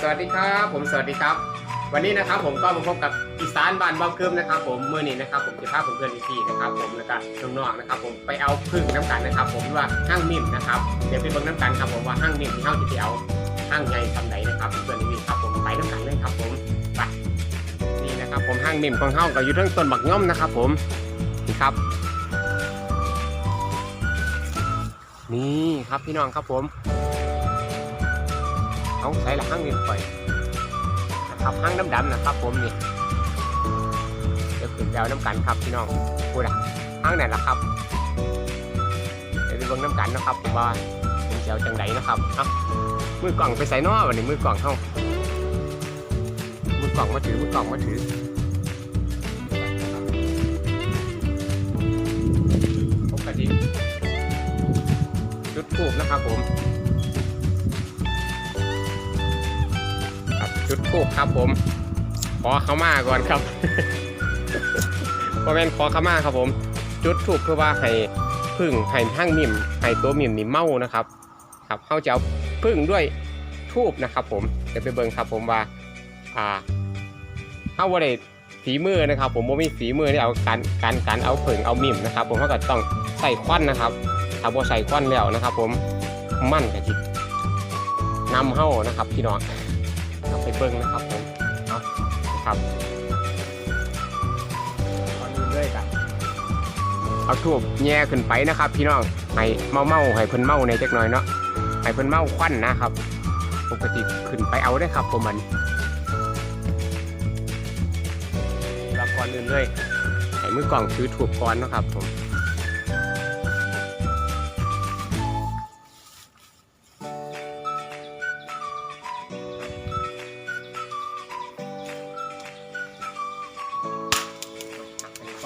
สวัสดีครับ ผมสวัสดีครับ วันนี้นะครับผมก็มาพบกับอีสานบ้านเบาเกิมนะครับ ผมเมื่อนี้นะครับ ผมจะพาเพื่อนพี่ๆนะครับ ผมแล้วก็น้องๆนะครับ ผมไปเอาพึ่งน้ำกันนะครับ ผมว่าห้างมิ่มนะครับเดี๋ยวไปเบิ่งน้ำกันครับผมว่าห้างมิ่มที่เฮาจะไปเอาห้างใหญ่ทำไหนนะครับเพื่อนพี่ๆครับผมไปน้ำกันเลยครับ ผมไปนี่นะครับ ผมห้างมิ่มของเฮาก็อยู่ทั้งต้นบักง่อมนะครับ ผมนี่ครับ นี่ครับพี่น้องครับผม เอาใส่ละห้างนิ่มไปนะครับห้างดำๆนะครับ ผมนี่เดี๋ยวขึ้นไปเอาน้ำกันครับพี่น้องพูดอะห้างไหนล่ะครับเดี๋ยวไปเบิ่งน้ำกันนะครับผมว่าผมจะเอาจังไดนะครับเอ้ามือกล่องไปใส่นอวันนี้มือกล่องเข้ามือกล่องมาถือมือกล่องมาถือผมกระดิ่งจุดทูบนะครับผม จุดทูบครับผม ขอขมาก่อนครับพอแม่นขอขมาครับผม จุดทูบเพื่อว่าให้พึ่งให้ทั้งมิมให้ตัวมิมนี่เมานะครับ ครับเขาจะเอาพึ่งด้วยทูบนะครับ ผมเดี๋ยวไปเบิ่งครับผมว่า อ่าเขาว่าได้ฝีมือนะครับ ผมว่ามีฝีมือที่เอาการการการเอาพึ่งเอามิมนะครับ ผมเขาก็ต้องใส่ควันนะครับถ้าบ่ใส่ควันแล้วนะครับ ผมมั่นกะจินำเข้านะครับพี่น้อง เอาไปเบิ้งนะครับผมเอาครับตอนนี้เลยกันเอาทูบแย่ขึ้นไปนะครับ พี่น้องให้เมาเมาๆให้เพิ่นเมาในจักหน่อยเนาะให้เพิ่นเมาควันนะครับ ปกติขึ้นไปเอาได้ครับผมมันเราก่อนอื่นเลยให้มือกล่องถือถูกก่อนนะครับผม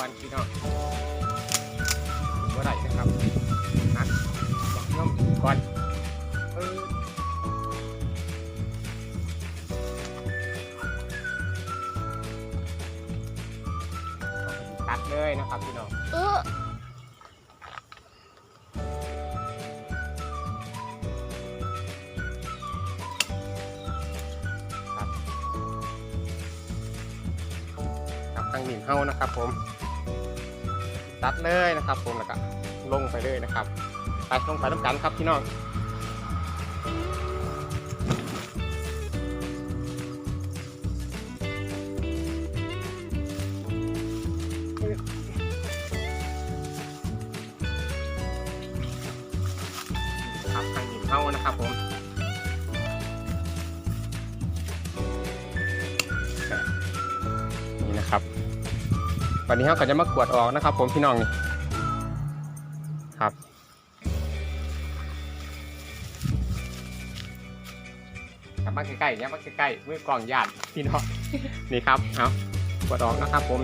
อันพี่น้องว่าไรนะครับอัดบอกน้องก่อนเออตัดเลยนะครับพี่น้องเออกับทางหนิมเฮานะครับผม ตัดเลยนะครับผมแล้วก็ลงไปเลยนะครับ ไปลงไปต้องกันครับพี่น้องครับทางหินเข้านะครับผม วันนี้เขาก็จะมากวดออกนะครับ ผมพี่น้องนี่ครับขับมาใกล้ๆเนี่ยมาใกล้ๆมือกล่องหยาดพี่น้องนี่ครับเอากวดออกนะครับผม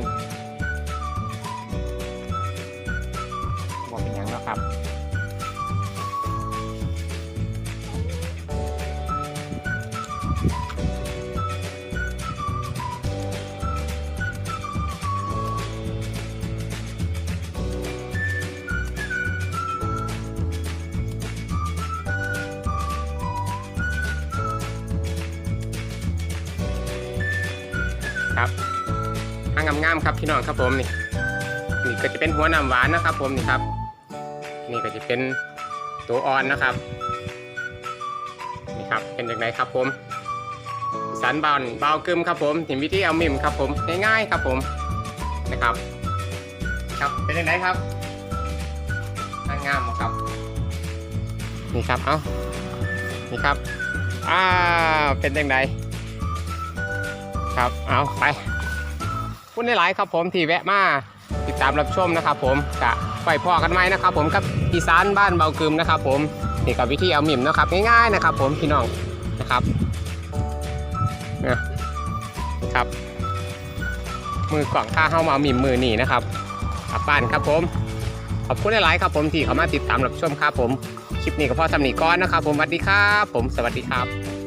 ครับห้างงามๆครับพี่น้องครับผมนี่นี่ก็จะเป็นหัวน้ำหวานนะครับ ผมนี่ครับ นี่ก็จะเป็นตัวอ่อนนะครับนี่ครับเป็นอย่างไรครับผมสันบานเบากึมครับผมหินวิธีเอามิมครับผมง่ายๆครับผมนะครับ ครับเป็นอย่างไรครับห้างงามครับ นี่ครับเอ้านี่ครับอ่าเป็นอย่างไร ครับ เอาไปพูดในหลายครับผมที่แวะมาติดตามรับชมนะครับ ผมกะไปพ่อกันไหมนะครับ ผมกับอีสานบ้านเบากึมนะครับ ผมนี่กับวิธีเอาหมิ่มนะครับง่ายๆนะครับ ผมพี่น้องนะครับนะครับ มือกล่องข้าเข้ามาหมิ่มมือหนีนะครับกลับบ้านครับผมขอบคุณหลายๆครับผมที่เข้ามาติดตามรับชมครับผม คลิปนี้ก็พ่อสำนีก้อนนะครับ ผมสวัสดีครับผมสวัสดีครับ